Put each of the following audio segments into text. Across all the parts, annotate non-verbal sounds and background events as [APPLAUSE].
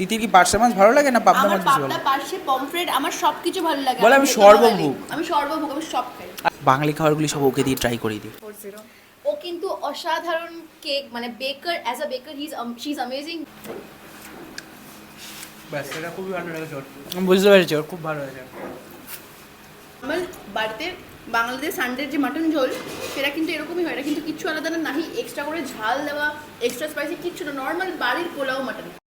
তিতির কি পার্শে মাছ ভালো লাগে না পাবদা আমার মাছ বেশি ভালো পাবদা পার্শে পমফ্রেট আমার সবকিছু ভালো লাগে বলে আমি ভেতর সর্বভোগ। আমি সর্বভোগ আমি সব খাই বাঙালি খাবারগুলি সব ওকে দিয়ে ট্রাই করে দিই ও কিন্তু অসাধারণ কেক মানে baker as a baker he is she is amazing ব্যাস এটা খুবই ভালো লেগেছে ওর বুঝতে পেরেছি ওর খুব ভালো হয়েছে আমার বাড়িতে বাঙালিদের সানডের যে মাটন ঝোল সেটা কিন্তু এরকমই হয় এটা কিন্তু কিচ্ছু আলাদা না নাহি এক্সট্রা করে ঝাল দেওয়া এক্সট্রা স্পাইসি কিচ্ছু না নর্মাল বাড়ির pulao mutton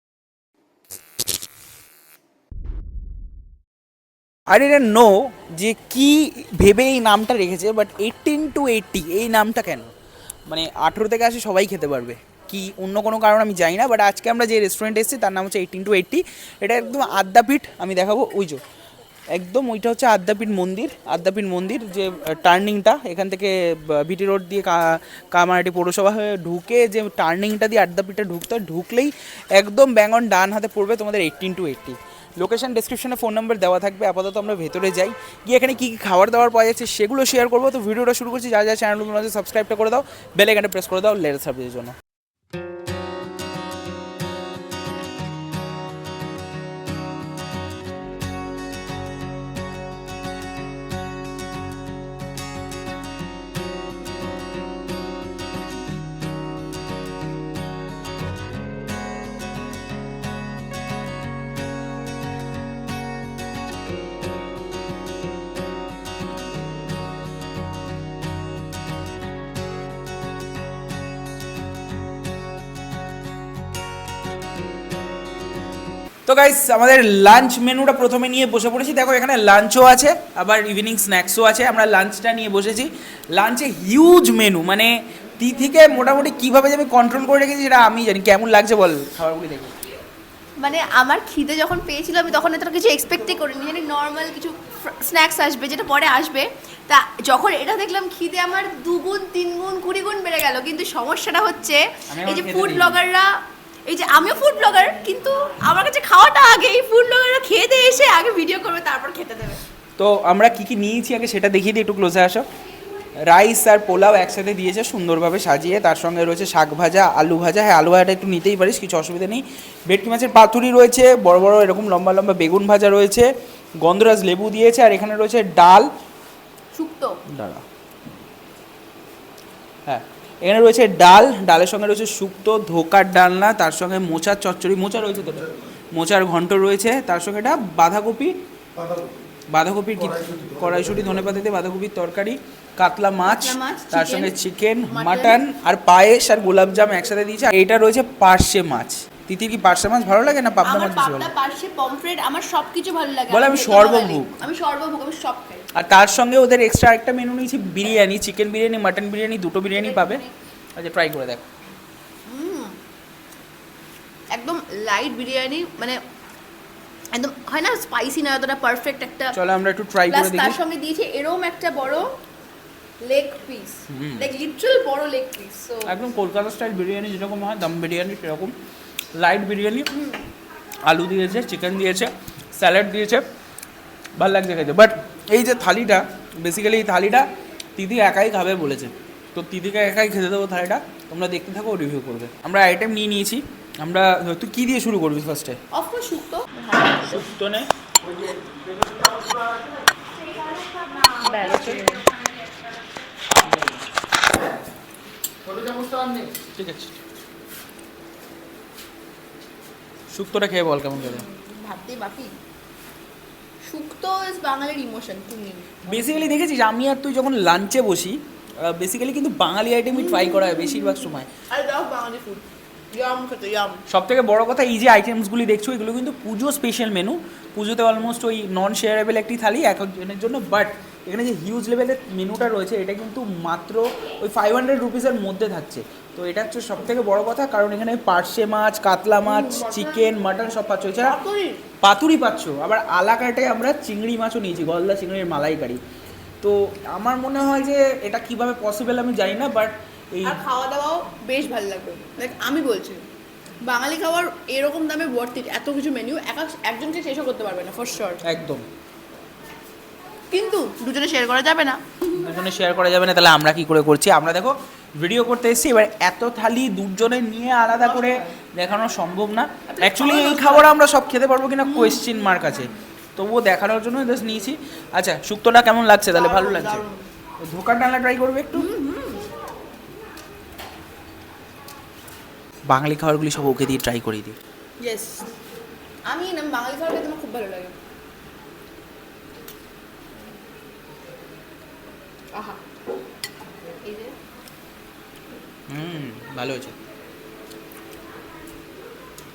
I didn't know যে কি ভেবে এই নামটা রেখেছে বাট এইটিন টু এইটটি এই নামটা কেন? মানে আঠেরো থেকে আসে সবাই খেতে পারবে। কি অন্য কোনো কারণ আমি জানি না বাট আজকে আমরা যে রেস্টুরেন্টে এসেছি, তার নাম হচ্ছে এইটিন টু এইটটি এটা একদম আদ্যাপীঠ, আমি দেখাবো, ওই যে, একদম ওইটা হচ্ছে আদ্যাপীঠ মন্দির আদ্যাপীঠ মন্দির, যে টার্নিংটা এখান থেকে বিটি রোড দিয়ে কা- কামারহাটি পৌরসভা হয়ে ঢুকে, যে টার্নিংটা দিয়ে আদ্যাপীঠে ঢুকতে ঢুকলেই একদম ব্যাঙ্গন ডান হাতে পড়বে তোমাদের এইটিন টু এইটটি লোকেশন ডিসক্রিপশনে ফোন নাম্বার দেওয়া থাকবে, আপাতত আমরা ভেতরে যাই। গিয়ে এখানে কী কী খাবার দাবার পাওয়া যাচ্ছে সেগুলো শেয়ার করব। তো ভিডিওটা শুরু করছি যা যা চ্যানেলগুলো আছে সাবস্ক্রাইবটা করে দাও বেলে এখানে প্রেস করে দাও লেটেস্ট সার্ভিসের জন্য। তো গাইস আমাদের লাঞ্চ মেনুটা প্রথমে নিয়ে বসে পড়েছি। দেখো এখানে লাঞ্চও আছে আবার ইভিনিং স্ন্যাক্সও আছে। আমরা লাঞ্চটা নিয়ে বসেছি। লাঞ্চে হিউজ মেনু মানে তিথিকে মোটামুটি কীভাবে যে আমি কন্ট্রোল করে রেখেছি সেটা আমি জানি। কেমন লাগছে বল? খাবারগুলি দেখে। মানে আমার খিদে যখন পেয়েছিল আমি তখন এতটা কিছু এক্সপেক্টই করিনি। জানি নর্মাল কিছু স্ন্যাক্স আসবে যেটা পরে আসবে। তা যখন এটা দেখলাম খিদে আমার দুগুণ তিনগুণ কুড়ি গুণ বেড়ে গেল। কিন্তু সমস্যাটা হচ্ছে এই যে ফুড। ব্লগাররা এই যে আমিও ফুড ব্লগার কিন্তু আমার কাছে খাওয়াটা আগে এই ফুড ব্লগাররা খেয়ে দিয়ে এসে আগে ভিডিও করবে তারপর খেতে দেবে। তো আমরা কি কি নিয়েছি আগে সেটা দেখিয়ে দিই একটু ক্লোজে আসো। রাইস আর পোলাও একসাথে দিয়েছে সুন্দরভাবে সাজিয়ে তার সঙ্গে রয়েছে শাক ভাজা আলু ভাজা। হ্যাঁ আলু ভাজাটা একটু নিতেই পারিস কিছু অসুবিধা নেই। ভেটকি মাছের পাতুরি রয়েছে বড় বড় এরকম লম্বা লম্বা বেগুন ভাজা রয়েছে। গন্ধরাজ লেবু দিয়েছে আর এখানে রয়েছে ডাল। শুক্তো। দাঁড়া। এখানে রয়েছে ডাল ডালের সঙ্গে রয়েছে শুক্তো ধোকার ডালনা তার সঙ্গে মোচার চচ্চড়ি মোচা রয়েছে তো? মোচার ঘন্ট রয়েছে তার সঙ্গে এটা বাঁধাকপি বাঁধাকপির কি কড়াইশুটি ধনে পাতা দিয়ে বাঁধাকপির তরকারি কাতলা মাছ তার সঙ্গে চিকেন মাটন আর পায়েস আর গোলাপজাম একসাথে দিয়েছে। আর এইটা রয়েছে পার্শে মাছ। তিতির কি পার্শে মাছ ভালো লাগে না পাবদা মাছ বেশি ভালো লাগে? পার্শে পমফ্রেট আমার সবকিছু ভালো লাগে। বলে আমি সর্বভোগ। আমি সর্বভোগ আমি সব খাই। আর তার সঙ্গে ওদের এক্সট্রা একটা মেনু নিয়েছি বিরিয়ানি চিকেন বিরিয়ানি মাটন বিরিয়ানি দুটো বিরিয়ানি পাবে। আচ্ছা ট্রাই করে দেখ। একদম লাইট বিরিয়ানি মানে একদম হয় না স্পাইসি না এতটা পারফেক্ট একটা। চলো আমরা একটু ট্রাই করে তার দেখি সঙ্গে দিয়েছে এরকম একটা বড় লেগ পিস। লাইক লিটারাল বড় লেগ পিস সো একদম কলকাতা স্টাইল বিরিয়ানি যেরকম হয় দম বিরিয়ানি সেরকম। লাইট বিরিয়ানি আলু দিয়েছে চিকেন দিয়েছে স্যালাড দিয়েছে ভালো লাগছে খেতে। বাট এই যে থালিটা বেসিক্যালি এই থালিটা দিদি একাই খাবে বলেছে। তো দিদিকে একাই খেতে দেবো থালিটা তোমরা দেখতে থাকো রিভিউ করবে। আমরা আইটেম নিয়ে নিয়েছি। আমরা তুই কী দিয়ে শুরু করবি ফার্স্টে অফকোর্স শুক্তো। শুক্তো নে। ঠিক আছে। শুক্তোটা খেয়ে বল কেমন খেতে ভাবতেই বাকি শুক্তো ইজ বাঙালির ইমোশন তুমি বেসিক্যালি দেখেছিস আমি আর তুই যখন লাঞ্চে বসি বেসিক্যালি কিন্তু বাঙালি আইটেমই ট্রাই করা হয় বেশিরভাগ সময়। আই লাভ বাঙালি ফুড সব থেকে বড় কথা এই যে আইটেমসগুলি দেখছ এগুলো কিন্তু পুজো স্পেশাল মেনু পুজোতে অলমোস্ট ওই নন শেয়ারেবল একটি থালি এক একজনের জন্য বাট এখানে যে হিউজ লেভেলের মেনুটা রয়েছে এটা কিন্তু মাত্র ওই ফাইভ হান্ড্রেড রুপিসের মধ্যে থাকছে। তো এটা হচ্ছে সব থেকে বড় কথা কারণ এখানে পার্শে মাছ কাতলা মাছ চিকেন মাটন সব পাচ্ছ। এছাড়া পাতুরি। পাচ্ছ। আবার আলাকাটে আমরা চিংড়ি মাছও নিয়েছি গলদা চিংড়ির মালাইকারি। তো আমার মনে হয় যে এটা কীভাবে পসিবল আমি জানি না বাট এই খাওয়া দাওয়াও বেশ ভালো লাগবে। লাইক আমি বলছি বাঙালি খাবার এরকম দামে ভর্তি এত কিছু মেনু একজনকে শেষও করতে পারবে না ফর শিওর একদম। কিন্তু দুজনে শেয়ার করা যাবে না। দুজনে শেয়ার করা যাবে না তাহলে আমরা কি করে করছি? আমরা দেখো ভিডিও করতে এসেছি এবার এত থালি দুজনে নিয়ে আলাদা করে দেখানো সম্ভব না। অ্যাকচুয়ালি এই খাবার আমরা সব খেতে পারব কিনা কোয়েশ্চেন মার্ক আছে। তবুও দেখানোর জন্য জাস্ট নিয়েছি। আচ্ছা শুক্তোটা কেমন লাগছে? তাহলে ভালো লাগছে। ধোকার ডালনা ট্রাই করবে একটু? বাঙালি খাবারগুলি সব ওকে দিয়ে ট্রাই করিয়ে দিই। ইয়েস আমি বাঙালি খাবার খেতে আমার খুব ভালো লাগে। আহা এই যে হুম ভালো হয়েছে।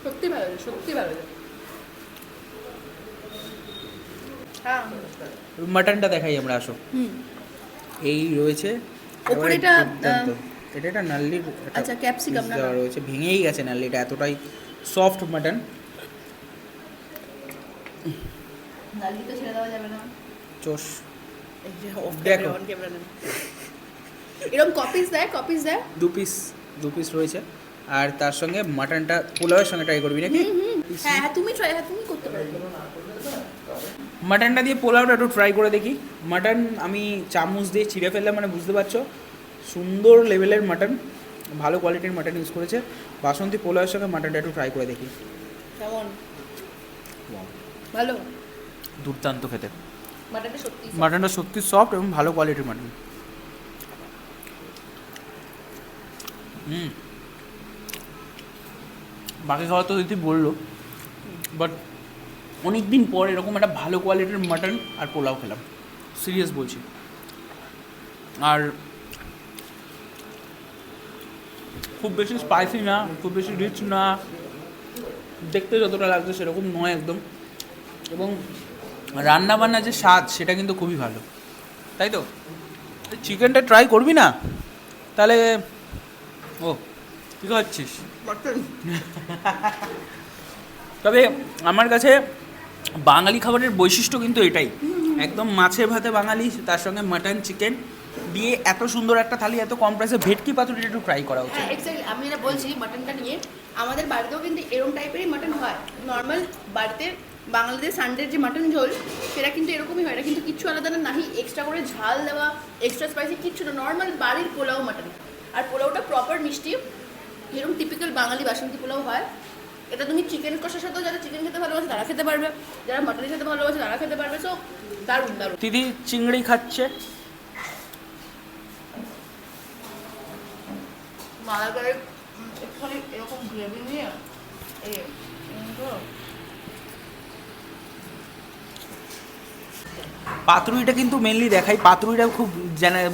সত্যি ভালো লাগে সত্যি ভালো লাগে হ্যাঁ মাটনটা দেখাই আমরা আসো। হুম। এই রয়েছে এটা, এটা একটা নাল্লির আচ্ছা, ক্যাপসিকাম না, রয়েছে। ভেঙেই গেছে নাল্লিটা এতটাই সফট মাটন ডালি তো ছেড়ে দেওয়া যাবে না। চোষ দেখো। এরকম কপিস দেয় কপিস দেয়? দু পিস দু পিস রয়েছে। আর তার সঙ্গে মাটনটা পোলাওয়ের সঙ্গে ট্রাই করবি নাকি? হ্যাঁ হ্যাঁ তুমি ট্রাই হ্যাঁ তুমি করতে পারো। মাটনটা দিয়ে পোলাওটা একটু ট্রাই করে দেখি। মাটন আমি চামচ দিয়ে ছিঁড়ে ফেললাম মানে বুঝতে পারছ? সুন্দর লেভেলের মাটন ভালো কোয়ালিটির মাটন ইউজ করেছে। বাসন্তী পোলাওয়ের সঙ্গে মাটনটা একটু ট্রাই করে দেখি। কেমন? ভালো? দুর্দান্ত খেতে। মাটনটা সত্যি সফট এবং ভালো কোয়ালিটির মাটন হুম। বাকি খাওয়া তো দিদি বলল বাট অনেক দিন পর এরকম একটা ভালো কোয়ালিটির মাটন আর পোলাও খেলাম। সিরিয়াস বলছি। আর খুব বেশি স্পাইসি না, খুব বেশি রিচ না। দেখতে যতটা লাগছে সেরকম নয় একদম। এবং রান্না বান্না যে স্বাদ সেটা কিন্তু খুবই ভালো। তাই তো? চিকেনটা ট্রাই করবি না? তাহলে ও কী খাচ্ছিস? [LAUGHS] তবে আমার কাছে বাঙালি খাবারের বৈশিষ্ট্য কিন্তু এটাই। একদম মাছে ভাতে বাঙালি তার সঙ্গে মাটন চিকেন দিয়ে এত সুন্দর একটা থালি এত কম প্রাইসে ভেটকি পাতুরিটা একটু ট্রাই করা উচিত। হ্যাঁ এক্স্যাক্টলি আমি যেটা বলছি মাটনটা নিয়ে আমাদের বাড়িতেও কিন্তু এরকম টাইপেরই মাটন হয়। নর্মাল বাড়িতে বাঙালিদের সানডের যে মাটন ঝোল সেটা কিন্তু এরকমই হয়। এটা কিন্তু কিচ্ছু আলাদা না নাহি এক্সট্রা করে ঝাল দেওয়া এক্সট্রা স্পাইসি কিচ্ছু না। নর্মাল বাড়ির পোলাও মাটন আর পোলাওটা প্রপার মিষ্টি। যেরকম টিপিক্যাল বাঙালি বাসন্তী পোলাও হয়। এটা তুমি চিকেন কষার সাথেও যারা চিকেন খেতে ভালোবাসে তারা খেতে পারবে। যারা মাটনের খেতে ভালোবাসে তারা খেতে পারবে। সো দারুণ দারুণ। দিদি চিংড়ি খাচ্ছে? একটুখানি এরকম গ্রেভি নিয়ে এই উম তো পাতুরিটা কিন্তু মেনলি দেখাই। পাতুরিটা খুব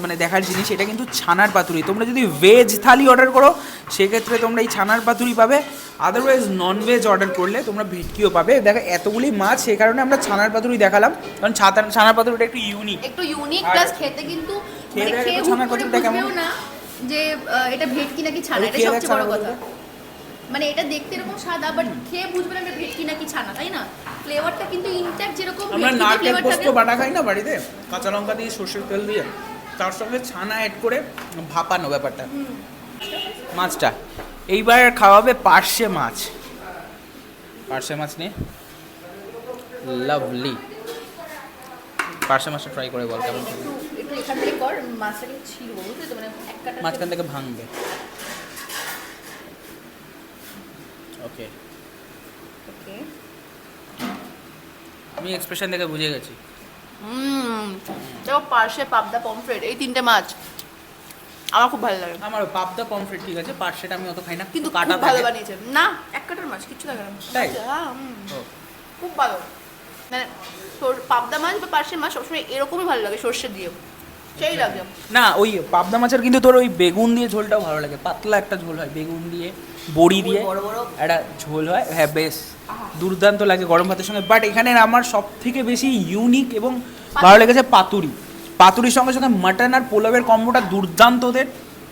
মানে দেখার জিনিস এটা কিন্তু ছানার পাতুরি। তোমরা যদি ভেজ থালি অর্ডার করো সেক্ষেত্রে তোমরা এই ছানার পাতুরি পাবে। আদারওয়াইজ নন ভেজ অর্ডার করলে তোমরা ভেটকিও পাবে। দেখো এতগুলি মাছ সেই কারণে আমরা ছানার পাতুরি দেখালাম। কারণ ছানার পাতুরিটা একটু ইউনিক একটু ইউনিক প্লাস খেতে কিন্তু মানে ছানার পাতুরিটা কেমন? না যে এটা ভেটকি নাকি ছানা। এটা সবচেয়ে বড় কথা। মানে এটা দেখতে এরকম সাদা বাট খেয়ে বুঝবে না এটা ভেটকি নাকি ছানা তাই না? ফ্লেভারটা কিন্তু ইনট্যাক্ট যেরকম আমরা নারকেল পোস্ত বাটা খাই না বাড়িতে? কাঁচা লঙ্কা দিয়ে সর্ষের তেল দিয়ে। তার সঙ্গে ছানা অ্যাড করে ভাপানো ব্যাপারটা। মাছটা। এইবার খাওয়াবে পার্শে মাছ। পার্শে মাছ নিয়ে। লাভলি পার্শে মাছটা ট্রাই করে বল কেমন? একটু এখান থেকে কর মাছটাকে ছিলবো বুঝলি তো? মানে এক কাটা মাঝখান থেকে ভাঙবে। ওকে ওকে আমি এক্সপ্রেশন দেখে বুঝে গেছি। হুম পার্শে পাবদা পমফ্রেট এই তিনটে মাছ। আমার খুব ভালো লাগে। আমার পাবদা পমফ্রেট ঠিক আছে পার্শেটা আমি অত খাই না কিন্তু কাটা ভালো বানিয়েছে না এক কাটার মাছ কিচ্ছু থাকে না তাই? হ্যাঁ, হুম। ও, খুব ভালো। মানে পাবদা মাছ বা পার্শে মাছ সবসময় এরকমই ভালো লাগে সর্ষে দিয়ে সেই লাগে। না ওই পাবদা মাছের কিন্তু তোর ওই বেগুন দিয়ে ঝোলটাও ভালো লাগে। পাতলা একটা ঝোল হয় বেগুন দিয়ে বড়ি দিয়ে একটা ঝোল হয়। হ্যাঁ বেশ। দুর্দান্ত লাগে গরম ভাতের সঙ্গে। বাট এখানে আমার সব থেকে বেশি ইউনিক এবং ভালো লেগেছে পাতুরি। পাতুরির সঙ্গে সঙ্গে মাটন আর পোলাওয়ের কম্বোটা দুর্দান্ত ওদের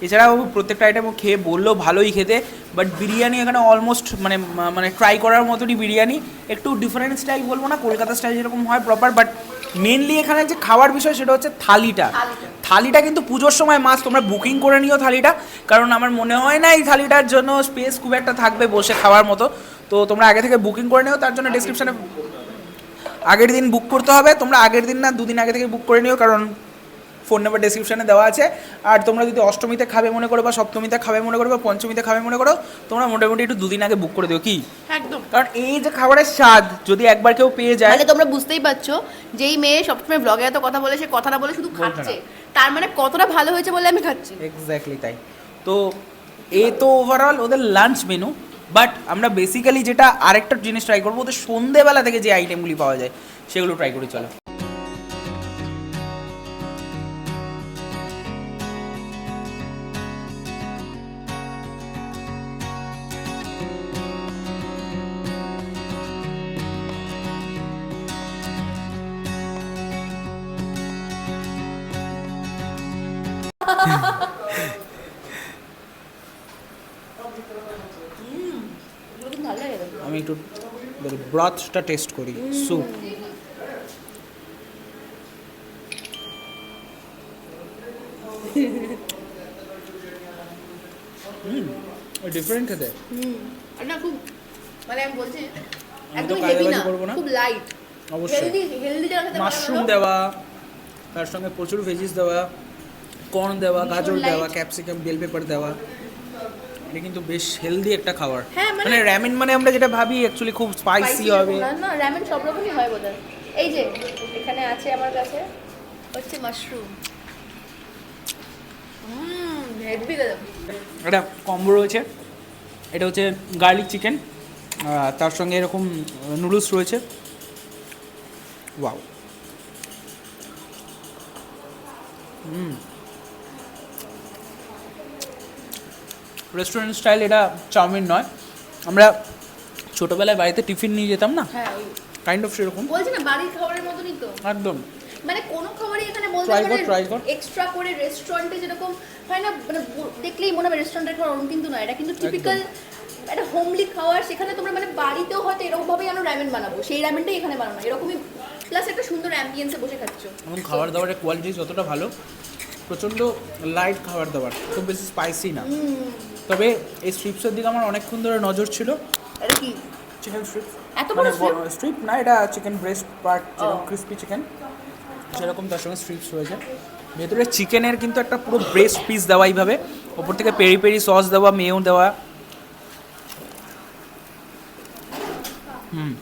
এছাড়াও প্রত্যেকটা আইটেম খেয়ে বলল ভালোই খেতে। বাট বিরিয়ানি এখানে অলমোস্ট মানে মানে ট্রাই করার মতনই বিরিয়ানি। একটু ডিফারেন্ট স্টাইল বলব না কলকাতা স্টাইল যেরকম হয় প্রপার বাট মেনলি এখানে যে খাওয়ার বিষয় সেটা হচ্ছে থালিটা। থালিটা। কিন্তু পুজোর সময় মাছ তোমরা বুকিং করে নিও থালিটা। কারণ আমার মনে হয় না এই থালিটার জন্য স্পেস খুব একটা থাকবে বসে খাওয়ার মতো। তো তোমরা আগে থেকে বুকিং করে নিও তার জন্য ডিসক্রিপশনে আগের দিন বুক করতে হবে। তোমরা আগের দিন না দুদিন আগে থেকে বুক করে নিও কারণ ফোন নাম্বার ডেসক্রিপশনে দেওয়া আছে। আর তোমরা যদি অষ্টমীতে খাবে মনে করো বা সপ্তমীতে খাবে মনে করো বা পঞ্চমীতে খাবে মনে করো তোমরা মোটামুটি একটু দুদিন আগে বুক করে দিও। কি? কারণ এই যে খাবারের স্বাদ যদি একবার কেউ পেয়ে যায় মানে তোমরা বুঝতেই পারছ এই মেয়ে সবসময় ব্লগে এত কথা বলে সে কথা না বলে শুধু। খাচ্ছে। তার মানে কতটা ভালো হয়েছে বলে আমি খাচ্ছি। এক্স্যাক্টলি তাই। তো এই তো ওভারঅল ওদের লাঞ্চ মেনু বাট আমরা বেসিক্যালি যেটা আরেকটা জিনিস ট্রাই করব ওদের সন্ধেবেলা থেকে যে আইটেমগুলি পাওয়া যায় সেগুলো ট্রাই করি চলো। আমি একটু ব্রথটা টেস্ট করি স্যুপ ডিফারেন্ট খেতে। হুম না খুব মানে আমি বলছি একদম হেভি না করব না। খুব লাইট অবশ্যই। হেলদি হেলদি মাশরুম দেওয়া তার সঙ্গে প্রচুর ভেজিস দেওয়া। কর্ন দেওয়া গাজর দেওয়া ক্যাপসিকাম বেল পেপার দেওয়া। এটা কিন্তু বেশ হেলদি একটা খাবার। হ্যাঁ, মানে- মানে র্যামেন মানে আমরা যেটা ভাবি অ্যাকচুয়ালি খুব স্পাইসি হবে। না না র্যামেন সব রকমই হয় বোধহয়। এই যে এখানে আছে আমার কাছে হচ্ছে মাশরুম একটা কম্বো রয়েছে। এটা হচ্ছে গার্লিক চিকেন তার সঙ্গে এরকম নুডলস রয়েছে। ওয়াও হুম রেস্টুরেন্ট স্টাইল এটা চাউমিন নয়। আমরা ছোটোবেলায় বাড়িতে টিফিন নিয়ে যেতাম না? হ্যাঁ কাইন্ড অফ সেরকম। বলছি না বাড়ির খাবারের মতনই তো। একদম। মানে কোনো খাবারই এখানে বলতে মানে। এক্সট্রা করে রেস্টুরেন্টে যেরকম হয় না মানে দেখলেই মনে হবে রেস্টুরেন্টের খাবার ওরকম কিন্তু নয় এটা কিন্তু টিপিক্যাল একটা হোমলি খাবার। সেখানে তোমরা মানে বাড়িতেও হয়তো এরকম ভাবেই আমরা র্যামেন বানাবো। সেই র্যামেনটাই এখানে বানানো এরকমই প্লাস একটা সুন্দর অ্যাম্বিয়েন্সে বসে খাচ্ছো। এবং খাবার দাবারের কোয়ালিটি যতটা ভালো প্রচণ্ড লাইট খাবার দাবার খুব বেশি স্পাইসি না। তবে এই স্ট্রিপসের দিকে আমার অনেকক্ষণ ধরে নজর ছিল। এটা কি? চিকেন স্ট্রিপ এত বড় স্ট্রিপ না এটা চিকেন ব্রেস্ট পার্ট যেরকম। ক্রিস্পি চিকেন সেরকম তার সঙ্গে স্ট্রিপস রয়েছে। ভেতরে চিকেনের কিন্তু একটা পুরো ব্রেস্ট পিস দেওয়া এইভাবে। ওপর থেকে পেরি পেরি সস দেওয়া মেয়েও দেওয়া। হুম।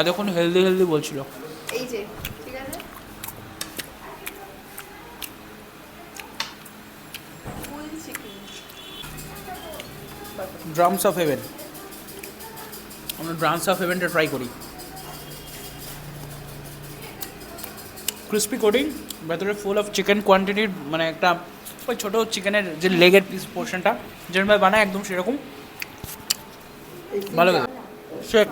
এতক্ষণ হেলদি হেলদি বলছিল। ড্রামস অফ হেভেন আমরা ড্রামস অফ হেভেনটা ট্রাই করি। ক্রিস্পি কোটিং ভেতরে ফুল অফ চিকেন কোয়ান্টিটির মানে একটা ওই ছোটো চিকেনের যে লেগের পিস পোর্শনটা যেরকমভাবে বানায় একদম সেরকম। ভালো শেক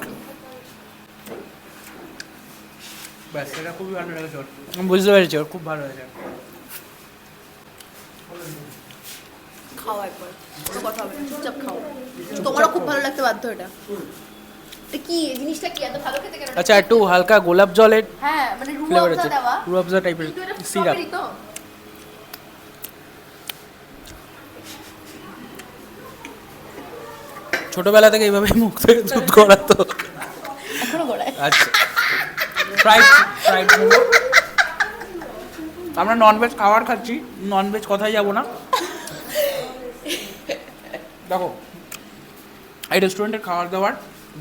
ব্যাস, এটা খুবই ভালো লেগেছে আমি বুঝতে পেরেছি, ওর খুব ভালো হয়েছে। খাও একবার। কোনো কথা হবে না চুপচাপ খাও। তোমারও খুব ভালো লাগতে বাধ্য এটা। এটা কি এই জিনিসটা কি? এত ভালো খেতে কেন? আচ্ছা একটু হালকা গোলাপ জলের হ্যাঁ মানে রুয়াবজা দেওয়া। রুয়াবজা টাইপের সিরাপ ছোটবেলা থেকে এইভাবে মুখ থেকে দুধ করাতো এখনও গড়ায়। আচ্ছা। ফ্রাইড ফ্রাইড মোমো আমরা ননভেজ খাবার খাচ্ছি ননভেজ কথাই যাব না। দেখো এই রেস্টুরেন্টের খাবার দাবার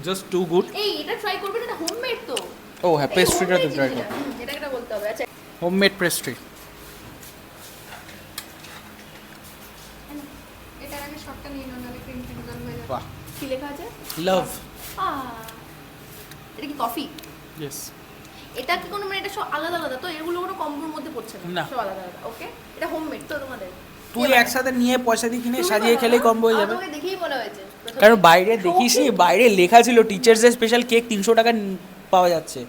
জাস্ট টু গুড এই এটা ট্রাই করবে না হোমমেড তো। ও হ্যাঁ পেস্ট্রিটা তো ট্রাই করো। এটা। এটা একটা বলতে হবে। আচ্ছা। হোমমেড পেস্ট্রি এটার আগে শটটা নিয়ে নাও নাহলে ক্রিম ক্রিম হয়ে যাবে। বাহ। কি লেখা আছে? লাভ এটা কি কফি ইয়েস এটা কি কোনো মানে এটা সব আলাদা আলাদা তো এগুলো কোনো কম্বোর মধ্যে পড়ছে না। সব আলাদা আলাদা। ওকে এটা হোমমেড তো তোমাদের? তুই একসাথে নিয়ে পয়সা দিয়ে কিনে সাজিয়ে খেলেই কম হয়ে যাবে। দেখেই মনে হয়েছে। কারণ বাইরে দেখিস নি বাইরে লেখা ছিল টিচার্সদের স্পেশাল কেক তিনশো টাকা পাওয়া যাচ্ছে।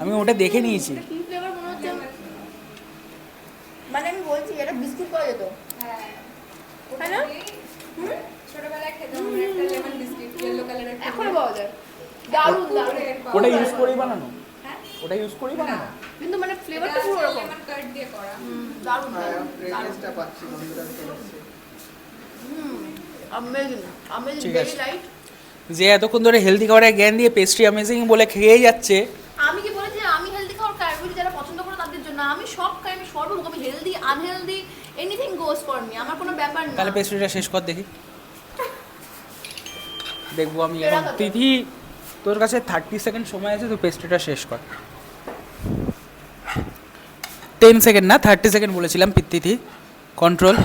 আমি ওটা দেখে নিয়েছি। মনে হচ্ছে? মানে আমি বলছি এটা বিস্কুট পাওয়া যেত। হ্যাঁ। না ছোটবেলায় খেতাম একটা লেমন বিস্কিট ইয়েলো কালারের এখনও পাওয়া যায়। দারুণ দারুণ। ওটা ইউজ করেই বানানো? হ্যাঁ। ওটা ইউজ করেই বানানো? কিন্তু মানে ফ্লেভারটা পুরো রকম লেমন কার্ড দিয়ে করা। দারুণ দারুণ। Hmm amazing amazing very light যে এতক্ষণ ধরে হেলদি খাবারের জ্ঞান দিয়ে পেস্ট্রি অ্যামেজিং বলে খেয়ে যাচ্ছে। আমি কি বলেছি? আমি হেলদি খাবার বলি যারা পছন্দ করে তাদের জন্য। আমি সব খাই আমি সর্বমুখ আমি healthy unhealthy anything goes for me আমার কোনো ব্যাপার না। তাহলে পেস্ট্রিটা শেষ কর দেখি। [LAUGHS] দেখব আমি এখন। তিথি তোর কাছে থার্টি সেকেন্ড সময় আছে তুই পেস্ট্রিটা শেষ কর। টেন সেকেন্ড না থার্টি সেকেন্ড বলেছিলাম তিথি কন্ট্রোল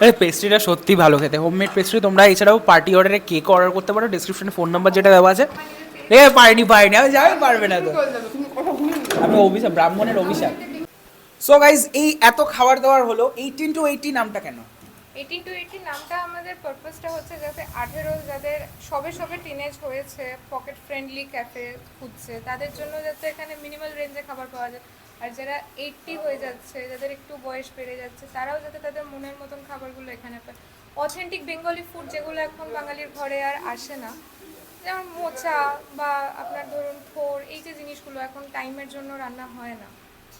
আরে পেস্ট্রিটা সত্যি ভালো খেতে। হোমমেড পেস্ট্রি তোমরা এছাড়াও পার্টি অর্ডারে কেক অর্ডার করতে পারো। ডিসক্রিপশনে ফোন নাম্বার যেটা দেওয়া আছে। এ, পারিনি পারিনি। আমি যাবে পারবে না তো। আমি অভিশাপ, ব্রাহ্মণের অভিশাপ। সো গাইজ এই এত খাবার দাবার হলো এইটিন টু এইটি নামটা কেন? এইটিন টু এইটি নামটা আমাদের পারপাসটা হচ্ছে যাতে আঠেরো যাদের সবে সবে টিনেজ হয়েছে পকেট ফ্রেন্ডলি ক্যাফে খুঁজছে, তাদের জন্য যাতে এখানে মিনিমাল রেঞ্জে খাবার পাওয়া যায়। আর যারা এইটটি হয়ে যাচ্ছে, যাদের একটু বয়স বেড়ে যাচ্ছে, তারাও যাতে তাদের মনের মতন খাবারগুলো এখানে পায়। অথেন্টিক বেঙ্গলি ফুড যেগুলো এখন বাঙালির ঘরে আর আসে না, যেমন মোচা বা আপনার ধরুন থোর, এই যে জিনিসগুলো এখন টাইমের জন্য রান্না হয় না।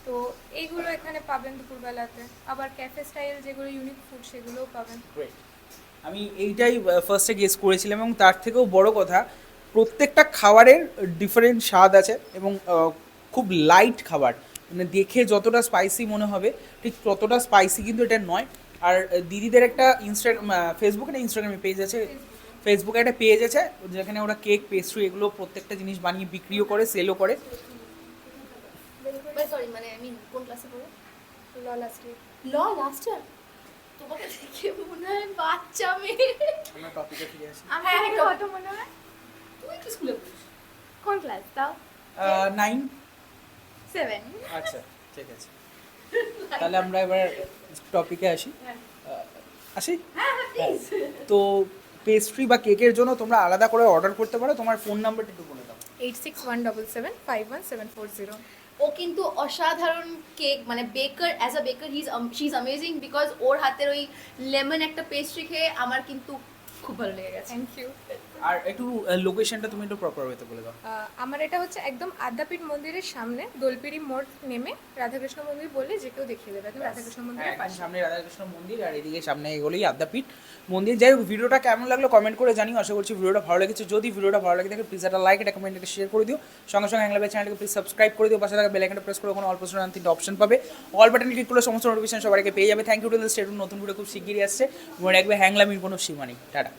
তো এইগুলো এখানে পাবেন দুপুরবেলাতে। আবার ক্যাফে স্টাইল যেগুলো ইউনিক ফুড সেগুলোও পাবেন। আমি এইটাই ফার্স্টে গেস করেছিলাম এবং তার থেকেও বড় কথা, প্রত্যেকটা খাবারের ডিফারেন্ট স্বাদ আছে এবং খুব লাইট খাবার। মানে দেখে যতটা স্পাইসি মনে হবে, ঠিক ততটা স্পাইসি কিন্তু এটা নয়। আর দিদিদের একটা ইনস্টাগ্রাম ফেসবুকে না ইনস্টাগ্রামে পেজ আছে? ফেসবুকে একটা পেজ আছে, যেখানে ওরা কেক পেস্ট্রি এগুলো প্রত্যেকটা জিনিস বানিয়ে বিক্রিও করে সেলও করে। সরি মানে আমি কোন ক্লাসে পড়ো? ললা স্ট্রিট ল লাস্ট ইয়ার তোমাকে দেখে মনে হয় বাচ্চা মেয়ে। আমরা টপিকে ফিরে আসি। আমি হ্যাঁ একটা- কত মনে হয়? তুই কি স্কুলে পড়িস কোন ক্লাস তাও নাইন সেভেন আচ্ছা ঠিক আছে। তাহলে আমরা এবার টপিকে আসি। হ্যাঁ। আসি? হ্যাঁ হ্যাঁ তো পেস্ট্রি বা কেকের জন্য তোমরা আলাদা করে অর্ডার করতে পারো। তোমার ফোন নাম্বারটা একটু বলে দাও। Eight six one double seven five one seven four zero ও কিন্তু অসাধারণ কেক মানে baker as a baker he's she is amazing because ওর হাতের ওই লেমন একটা পেস্ট্রি খেয়ে আমার কিন্তু খুব ভালো লেগে গেছে। থ্যাংক ইউ আর একটু লোকেশনটা তুমি একটু প্রপার ওয়েতে বলে দাও। আমার এটা হচ্ছে একদম আদ্যাপীঠ মন্দিরের সামনে দোলপিড়ি মোড় নেমে রাধাকৃষ্ণ মন্দির বলে যে কেউ দেখিয়ে দেবে। একদম রাধাকৃষ্ণ হ্যাঁ, মন্দিরের পাশে। সামনে রাধাকৃষ্ণ মন্দির আর এদিকে সামনে এগুলোই আদ্যাপীঠ মন্দির। যাই হোক ভিডিওটা কেমন লাগল কমেন্ট করে জানিও। আশা করছি ভিডিওটা ভালো লেগেছে। যদি ভিডিওটা ভালো লাগে থাকে প্লিজ একটা লাইক এটা কমেন্ট এটা শেয়ার করে দিও। সঙ্গে সঙ্গে অ্যাংলাবে চ্যানেলকে প্লিজ সাবস্ক্রাইব করে দিও। পাশে থাকা বেল আইকনটা প্রেস করে ওখানে অল্প সময় তিনটে অপশন পাবে। অল বাটন ক্লিক করলে সমস্ত নোটিফিকেশন সবাইকে পেয়ে যাবে। Thank you to the state নতুন ভিডিও খুব শিগগিরই আসছে। মনে রাখবে হ্যাংলামির কোনো সীমা নেই টাটা।